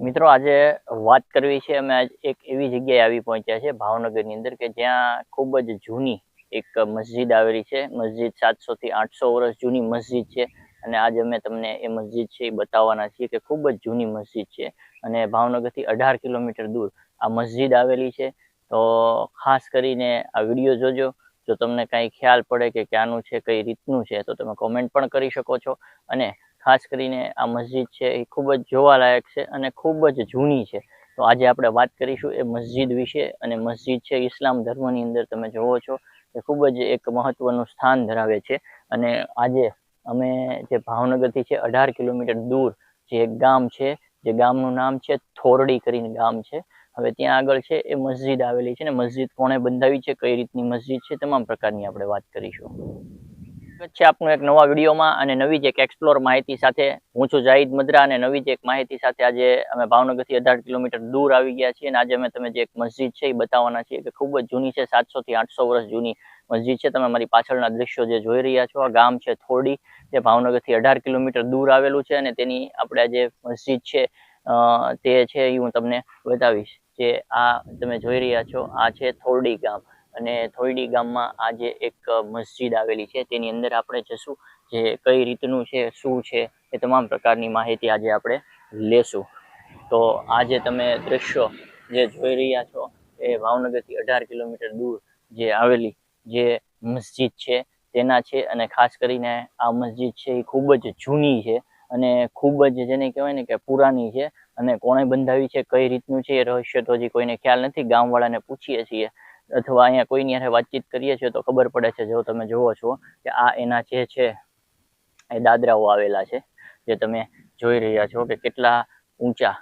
મિત્રો, આજે વાત કરવી છે, અમે આજ એક એવી જગ્યાએ આવી પહોંચ્યા છે, ભાવનગરની અંદર, કે જ્યાં ખૂબ જ જૂની એક મસ્જિદ આવેલી છે. મસ્જિદ સાતસો થી આઠસો વર્ષ જૂની મસ્જિદ છે અને આજે અમે તમને એ મસ્જિદ છે એ બતાવવાના છીએ કે ખૂબ જ જૂની મસ્જિદ છે અને ભાવનગરથી અઢાર કિલોમીટર દૂર આ મસ્જિદ આવેલી છે. તો ખાસ કરીને આ વીડિયો જોજો. જો તમને કાંઈ ખ્યાલ પડે કે ક્યાંનું છે, કઈ રીતનું છે, તો તમે કોમેન્ટ પણ કરી શકો છો. અને ખાસ કરીને આ મસ્જિદ છે, એ ખૂબ જ જોવાલાયક છે અને ખૂબ જ જૂની છે. તો આજે આપણે વાત કરીશું એ મસ્જિદ વિશે અને મસ્જિદ છે, ઇસ્લામ ધર્મની અંદર તમે જોવો છો એ ખૂબ જ એક મહત્વનું સ્થાન ધરાવે છે. અને આજે અમે જે ભાવનગરથી છે, અઢાર કિલોમીટર દૂર જે એક ગામ છે, જે ગામનું નામ છે થોરડી કરીને ગામ છે. હવે ત્યાં આગળ છે એ મસ્જિદ આવેલી છે ને મસ્જિદ કોણે બંધાવી છે, કઈ રીતની મસ્જિદ છે, તમામ પ્રકારની આપણે વાત કરીશું. સ્વાગત છે આપનું એક નવા વિડીયોમાં અને નવી જ એક એક્સપ્લોર માહિતી સાથે હું છું જાહિદ મદ્રા અને નવી જ એક માહિતી સાથે આજે અમે ભાવનગરથી અઢાર કિલોમીટર દૂર આવી ગયા છીએ અને આજે અમે તમે જે એક મસ્જિદ છે એ બતાવવાના છીએ કે ખૂબ જ જૂની છે, સાતસો થી આઠસો વર્ષ જૂની મસ્જિદ છે. તમે મારી પાછળના દ્રશ્યો જે જોઈ રહ્યા છો, આ ગામ છે થોડી, જે ભાવનગરથી અઢાર કિલોમીટર દૂર આવેલું છે અને તેની આપણે જે મસ્જિદ છે તે છે એ હું તમને બતાવીશ. જે આ તમે જોઈ રહ્યા છો, આ છે થોરડી ગામ. અને થોરડી ગામમાં આજે એક મસ્જિદ આવેલી છે. તેની અંદર આપણે જશું જે કઈ રીતનું છે, શું છે, એ તમામ પ્રકારની માહિતી આજે આપણે લેશું. તો આજે તમે દ્રશ્યો જે જોઈ રહ્યા છો એ ભાવનગરથી અઢાર કિલોમીટર દૂર જે આવેલી જે મસ્જિદ છે, તેના છે અને ખાસ કરીને આ મસ્જિદ છે એ ખૂબ જ જૂની છે અને ખૂબ જ જેને કહેવાય ને કે પુરાની છે અને કોણે બંધાવી છે, કઈ રીતનું છે એ રહસ્ય તો હજી કોઈને ખ્યાલ નથી. ગામવાળાને પૂછીએ છીએ અથવા અહીંયા કોઈની સાથે વાતચીત કરીએ છીએ તો ખબર પડે છે, જો તમે જુઓ છો કે આ એના જે છે, એ દાદરાઓ આવેલા છે, જે તમે જોઈ રહ્યા છો કે કેટલા ઊંચા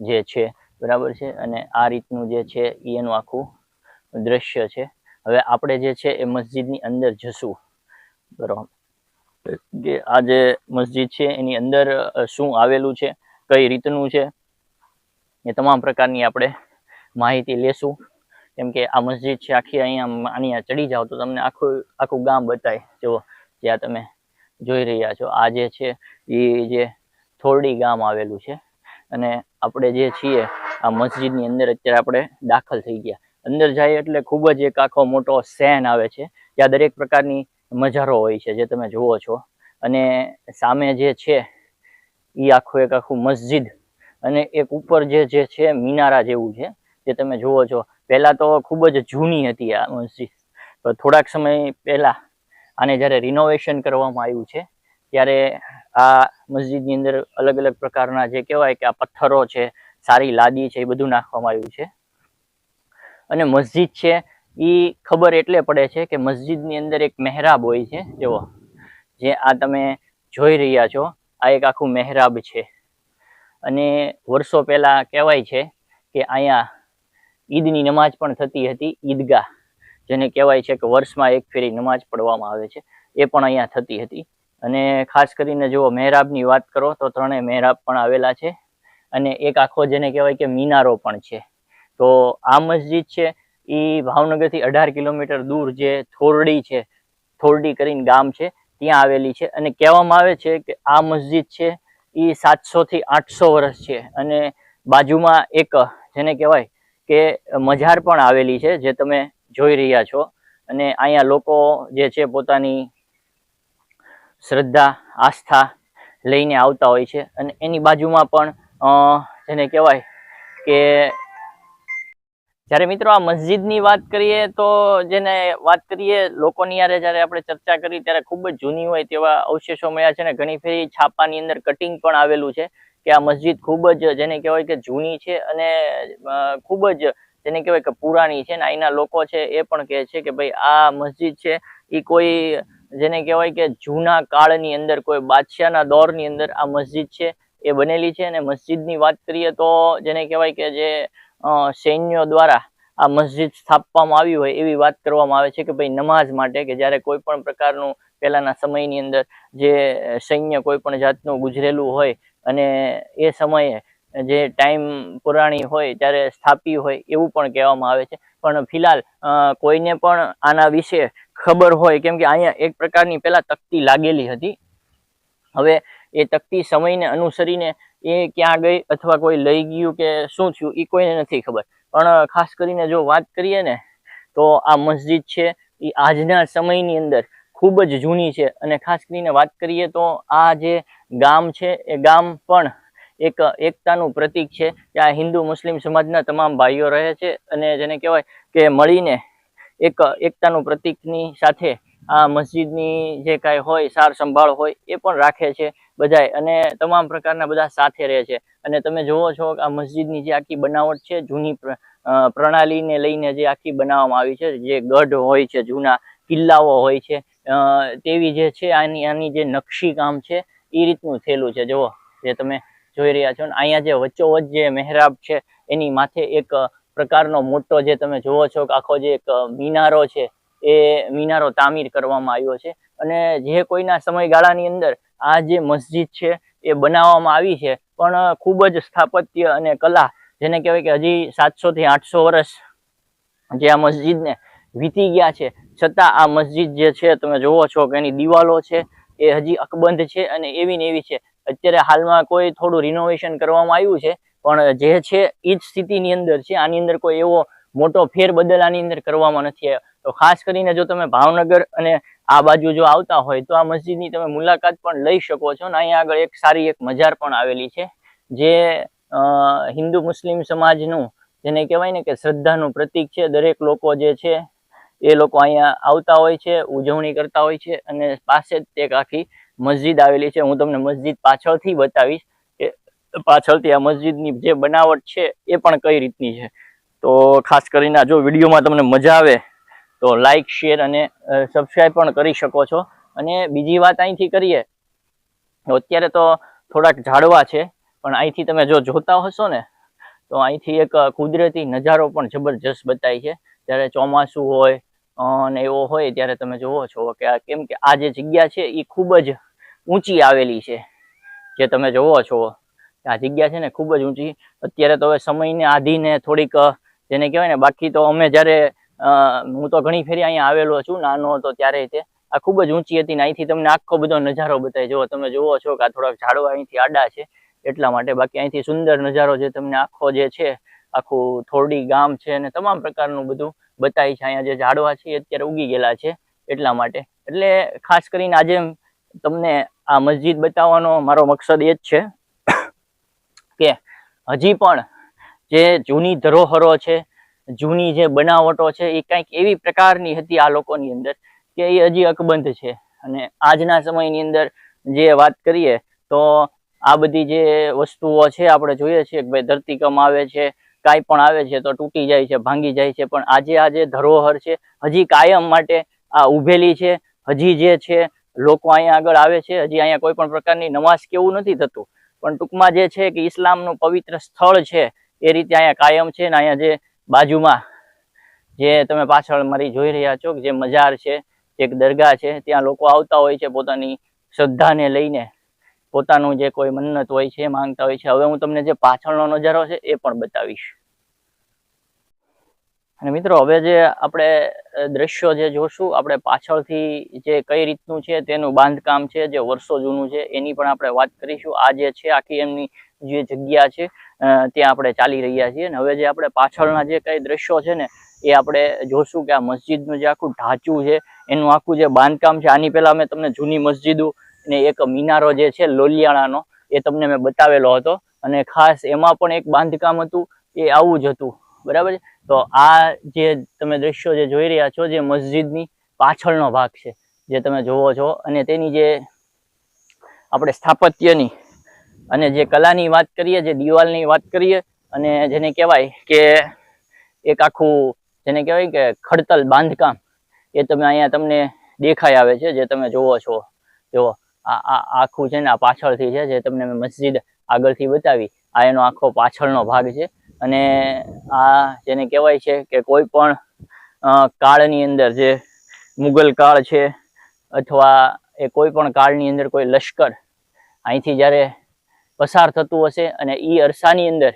જે છે, બરાબર છે? અને આ રીતનું જે છે એ એનું આખું દ્રશ્ય છે. હવે આપણે જે છે, એ મસ્જિદની અંદર જશું. બરાબર. કે આ જે મસ્જિદ છે, એની અંદર શું આવેલું છે, કઈ રીતનું છે, એ તમામ પ્રકારની આપણે માહિતી લેશું. કેમ કે આ મસ્જિદ છે, આખી અહીંયા અહીંયા ચડી જાઓ તો તમને આખું આખું ગામ બતાય. જુઓ, જ્યાં તમે જોઈ રહ્યા છો. આ જે છે, એ જે થોરડી ગામ આવેલું છે. અને આપણે જે છીએ, આ મસ્જિદની અંદર અત્યારે આપણે દાખલ થઈ ગયા. અંદર જાય એટલે ખૂબ જ એક આખો મોટો સેન આવે છે ત્યાં દરેક પ્રકારની મજારો હોય છે, જે તમે જુઓ છો. અને સામે જે છે, એ આખું એક આખું મસ્જિદ. અને એક ઉપર જે જે છે, મિનારા જેવું છે, જે તમે જુઓ છો પહેલા તો ખૂબ જ જૂની હતી આ મસ્જિદ તો થોડાક સમય પહેલાં આને જ્યારે રિનોવેશન કરવામાં આવ્યું છે, ત્યારે આ મસ્જિદની અંદર અલગ અલગ પ્રકારના જે કહેવાય કે આ પથ્થરો છે, સારી લાદી છે, એ બધું નાખવામાં આવ્યું છે. અને મસ્જિદ છે એ ખબર એટલે પડે છે કે મસ્જિદની અંદર એક મહેરાબ હોય છે, જુઓ. જે આ તમે જોઈ રહ્યા છો, આ એક આખું મહેરાબ છે. અને વર્ષો પહેલાં કહેવાય છે કે અહીંયા ઈદની નમાજ પણ થતી હતી, ઈદગાહ, જેને કહેવાય છે કે વર્ષમાં એક ફેરી નમાજ પડવામાં આવે છે, એ પણ અહીંયા થતી હતી. અને ખાસ કરીને જો મહેરાબની વાત કરો, તો ત્રણેય મહેરાબ પણ આવેલા છે અને એક આખો જેને કહેવાય કે મિનારો પણ છે. તો આ મસ્જિદ છે એ ભાવનગરથી અઢાર કિલોમીટર દૂર જે થોરડી છે, થોરડી કરીને ગામ છે, ત્યાં આવેલી છે. અને કહેવામાં આવે છે કે આ મસ્જિદ છે એ સાતસોથી આઠસો વર્ષ છે. અને બાજુમાં એક જેને કહેવાય કે મજાર પણ આવેલી છે, જે તમે જોઈ રહ્યા છો. અને અહીંયા લોકો જે છે પોતાની શ્રદ્ધા, આસ્થા લઈને આવતા હોય છે. અને એની બાજુમાં પણ જેને કહેવાય કે જ્યારે મિત્રો આ મસ્જિદની વાત કરીએ તો જેને વાત કરીએ, લોકોની યારે જ્યારે આપણે ચર્ચા કરી ત્યારે ખૂબ જ જૂની હોય તેવા અવશેષો મળ્યા છે અને ઘણી ફેરી છાપાની અંદર કટિંગ પણ આવેલું છે. કે આ મસ્જિદ ખૂબ જ, જેને કહેવાય કે જૂની છે અને ખૂબ જ, જેને કહેવાય કે પુરાણી છે ને અહીંના લોકો છે એ પણ કહે છે કે ભાઈ આ મસ્જિદ છે એ કોઈ, જેને કહેવાય કે જૂના કાળની અંદર, કોઈ બાદશાહના દોરની અંદર આ મસ્જિદ છે, એ બનેલી છે અને મસ્જિદની વાત કરીએ તો જેને કહેવાય કે જે સૈન્યો દ્વારા આ મસ્જિદ સ્થાપવામાં આવી હોય એવી વાત કરવામાં આવે છે કે ભાઈ નમાઝ માટે કે જ્યારે કોઈ પણ પ્રકારનું પહેલાના સમયની અંદર જે સૈન્ય કોઈ પણ જાતનું ગુજરેલું હોય અને એ સમયે જે ટાઈમ પુરાણી હોય ત્યારે સ્થાપી હોય, એવું પણ કહેવામાં આવે છે. પણ ફિલહાલ કોઈને પણ આના વિશે ખબર હોય, કેમ કે અહીંયા એક પ્રકારની પહેલાં તકતી લાગેલી હતી. હવે એ તકતી સમયને અનુસરીને એ ક્યાં ગઈ અથવા કોઈ લઈ ગયું કે શું થયું એ કોઈને નથી ખબર. પણ, ખાસ કરીને જો વાત કરીએ ને, તો આ મસ્જિદ છે એ આજના સમયની અંદર ખૂબ જ જૂની છે. અને ખાસ કરીને વાત કરીએ તો આ જે ગામ છે, એ ગામ પણ એક એકતાનું પ્રતીક છે આ હિન્દુ મુસ્લિમ સમાજના તમામ ભાઈઓ રહે છે અને જેને કહેવાય કે મળીને એક એકતાનું પ્રતીકની સાથે આ મસ્જિદની જે કાંઈ હોય, સાર સંભાળ હોય, એ પણ રાખે છે બધાય. અને તમામ પ્રકારના બધા સાથે રહે છે. અને તમે જુઓ છો કે આ મસ્જિદની જે આખી બનાવટ છે, જૂની પ્રણાલીને લઈને જે આખી બનાવવામાં આવી છે, જે ગઢ હોય છે, જૂના કિલ્લાઓ હોય છે તેવી જે છે, આની આની જે નકશી કામ છે એ રીતનું થયેલું છે. જુઓ, જે તમે જોઈ રહ્યા છો ને, અહીંયા જે વચ્ચોવચ્ચ જે મહેરાબ છે, એની માથે એક પ્રકારનો મોટો જે તમે જુઓ છો કે આખો જે એક મિનારો છે, એ મિનારો તામીર કરવામાં આવ્યો છે. અને જે કોઈના સમયગાળાની અંદર આ જે મસ્જિદ છે, એ બનાવવામાં આવી છે, પણ ખૂબ જ સ્થાપત્ય અને કલા, જેને કહેવાય કે હજી સાતસોથી આઠસો વર્ષ જે આ મસ્જિદને વીતી ગયા છે છતાં આ મસ્જિદ જે છે, તમે જોવો છો કે એની દિવાલો છે, એ હજી અકબંધ છે અને એવી ને એવી છે. અત્યારે હાલમાં કોઈ થોડું રિનોવેશન કરવામાં આવ્યું છે, પણ જે છે, એ જ સ્થિતિની અંદર છે. આની અંદર કોઈ એવો મોટો ફેરબદલ આની અંદર કરવામાં નથી આવ્યો. તો ખાસ કરીને જો તમે ભાવનગર અને આ બાજુ જો આવતા હોય, તો આ મસ્જિદની તમે મુલાકાત પણ લઈ શકો છો. અને અહીંયા આગળ એક સારી એક મજાર પણ આવેલી છે, જે હિન્દુ મુસ્લિમ સમાજનું જેને કહેવાય ને કે શ્રદ્ધાનું પ્રતીક છે. દરેક લોકો જે છે એ લોકો અહીંયા આવતા હોય છે, ઉજવણી કરતા હોય છે અને પાસે જ એક આખી મસ્જિદ આવેલી છે. હું તમને મસ્જિદ પાછળથી બતાવીશ કે પાછળથી આ મસ્જિદની જે બનાવટ છે એ પણ કઈ રીતની છે. તો ખાસ કરીને જો વિડીયોમાં તમને મજા આવે તો લાઈક, શેર અને સબસ્ક્રાઈબ પણ કરી શકો છો. અને બીજી વાત અહીંથી કરીએ અત્યારે તો થોડાક ઝાડવા છે, પણ અહીંથી તમે જો જોતા હશો ને, તો અહીંથી એક કુદરતી નજારો પણ જબરજસ્ત બતાય છે. જ્યારે ચોમાસું હોય અને એવો હોય ત્યારે તમે જુઓ છો કે આ કેમ કે આ જે જગ્યા છે એ ખૂબ જ ઊંચી આવેલી છે. જે તમે જુઓ છો, આ જગ્યા છે ને ખૂબ જ ઊંચી. અત્યારે તો હવે સમયને આધીને થોડીક જેને કહેવાય ને, બાકી તો અમે જ્યારે હું તો ઘણી ફેરી અહીંયા આવેલો છું, નાનો હતો ત્યારે તે, આ ખૂબ જ ઊંચી હતી ને અહીંથી તમને આખો બધો નજારો બતાય. જુઓ તમે જુઓ છો કે આ થોડાક ઝાડવા અહીંથી આડા છે, એટલા માટે બાકી અહીંથી સુંદર નજારો જે તમને આખો જે છે, આખું થોરડી ગામ છે અને તમામ પ્રકારનું બધું બતાય છે અહીંયા જે ઝાડવા છે એ અત્યારે ઉગી ગયેલા છે એટલા માટે. એટલે ખાસ કરીને આજે તમને આ મસ્જિદ બતાવવાનો મારો મકસદ એ જ છે કે હજી પણ જે જૂની ધરોહરો છે, જૂની જે બનાવટો છે એ કંઈક એવી પ્રકારની હતી આ લોકોની અંદર કે એ હજી અકબંધ છે. અને આજના સમયની અંદર જે વાત કરીએ તો આ બધી જે વસ્તુઓ છે આપણે જોઈએ છીએ કે ભાઈ ધરતીકમ આવે છે કાંઈ પણ આવે છે તો તૂટી જાય છે, ભાંગી જાય છે. પણ આજે આ જે ધરોહર છે. હજી કાયમ માટે આ ઉભેલી છે. હજી જે છે, લોકો અહીંયા આગળ આવે છે. હજી અહીંયા કોઈ પણ પ્રકારની નમાઝ કેવું નથી થતું. પણ ટૂંકમાં જે છે કે ઇસ્લામનું પવિત્ર સ્થળ છે, એ રીતે અહીંયા કાયમ છે ને અહીંયા જે બાજુમાં જે તમે પાછળ મારી જોઈ રહ્યા છો જે મજાર છે એક દરગાહ છે, ત્યાં લોકો આવતા હોય છે પોતાની શ્રદ્ધાને લઈને. પોતાનું જે કોઈ મન્નત હોય છે માંગતા હોય છે. હવે હું તમને જે પાછળનો નજારો છે, એ પણ બતાવીશ. અને મિત્રો, હવે જે આપણે દ્રશ્યો જે જોશું, આપણે પાછળથી જે કઈ રીતનું છે, તેનું બાંધકામ છે, જે વર્ષો જૂનું છે, એની પણ આપણે વાત કરીશું. આ જે છે, આખી એમની જે જગ્યા છે ત્યાં આપણે ચાલી રહ્યા છીએ. અને હવે જે આપણે પાછળના જે કઈ દ્રશ્યો છે ને, એ આપણે જોશું કે આ મસ્જિદનું જે આખું ઢાંચું છે, એનું આખું જે બાંધકામ છે, આની પહેલા મેં તમને જૂની મસ્જિદો ને એક મિનારો જે છે, લોલિયાણાનો, એ તમને મેં બતાવેલો હતો. અને ખાસ એમાં પણ એક બાંધકામ હતું, એ આવું જ હતું. બરાબર છે? તો આ જે તમે દ્રશ્યો જે જોઈ રહ્યા છો, જે મસ્જિદની પાછળનો ભાગ છે, જે તમે જોવો છો, અને તેની જે આપણે સ્થાપત્યની અને જે કલાની વાત કરીએ, જે દિવાલની વાત કરીએ, અને જેને કહેવાય કે એક આખું, જેને કહેવાય કે ખડતલ બાંધકામ, એ તમે અહીંયા તમને દેખાઈ આવે છે, જે તમે જોવો છો. જો આ આખું છે ને આ પાછળથી છે, જે તમને મેં મસ્જિદ આગળથી બતાવી, આ એનો આખો પાછળનો ભાગ છે. અને આ જેને કહેવાય છે કે કોઈ પણ કાળની અંદર જે મુગલ કાળ છે, અથવા એ કોઈ પણ કાળની અંદર કોઈ લશ્કર અહીંથી જ્યારે પસાર થતું હશે અને એ અરસાની અંદર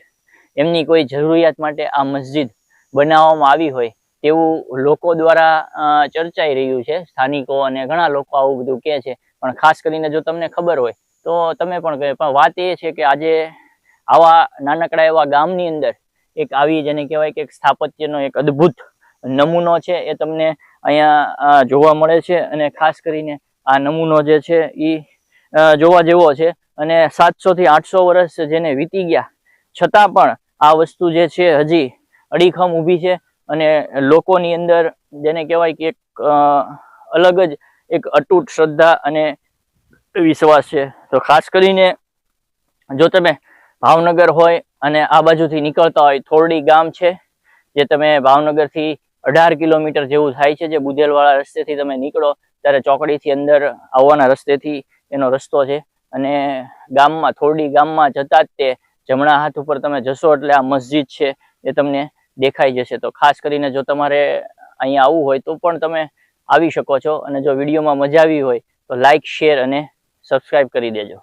એમની કોઈ જરૂરિયાત માટે આ મસ્જિદ બનાવવામાં આવી હોય, તેવું લોકો દ્વારા ચર્ચાઈ રહ્યું છે. સ્થાનિકો અને ઘણા લોકો આવું બધું કહે છે. પણ ખાસ કરીને જો તમને ખબર હોય, તો તમે પણ પણ વાત એ છે કે આજે આવા નાનકડા એવા ગામની અંદર એક આવી જેને કહેવાય કે એક સ્થાપત્યનો એક અદ્ભુત નમૂનો છે, એ તમને અહીંયા જોવા મળે છે અને ખાસ કરીને આ નમૂનો જે છે એ જોવા જેવો છે અને સાતસોથી આઠસો વર્ષ જેને વીતી ગયા. છતાં પણ આ વસ્તુ જે છે હજી અડીખમ ઊભી છે અને લોકોની અંદર જેને કહેવાય કે એક અલગ જ એક અતૂટ શ્રદ્ધા અને વિશ્વાસ છે. તો ખાસ કરીને જો તમે ભાવનગર હોય અને આ બાજુથી નીકળતા હોય, થોરડી ગામ છે, જે તમે ભાવનગરથી અઢાર કિલોમીટર જેવું થાય છે, જે બુધેલવાળા રસ્તેથી તમે નીકળો, ત્યારે ચોકડીથી અંદર આવવાના રસ્તેથી એનો રસ્તો છે. અને ગામમાં, થોરડી ગામમાં જતા જ તે જમણા હાથ ઉપર તમે જશો એટલે આ મસ્જિદ છે, એ તમને દેખાઈ જશે. તો ખાસ કરીને જો તમારે અહીંયા આવવું હોય તો પણ તમે આવી શકો છો અને જો વિડીયોમાં મજા આવી હોય તો લાઈક શેર અને સબસ્ક્રાઈબ કરી દેજો.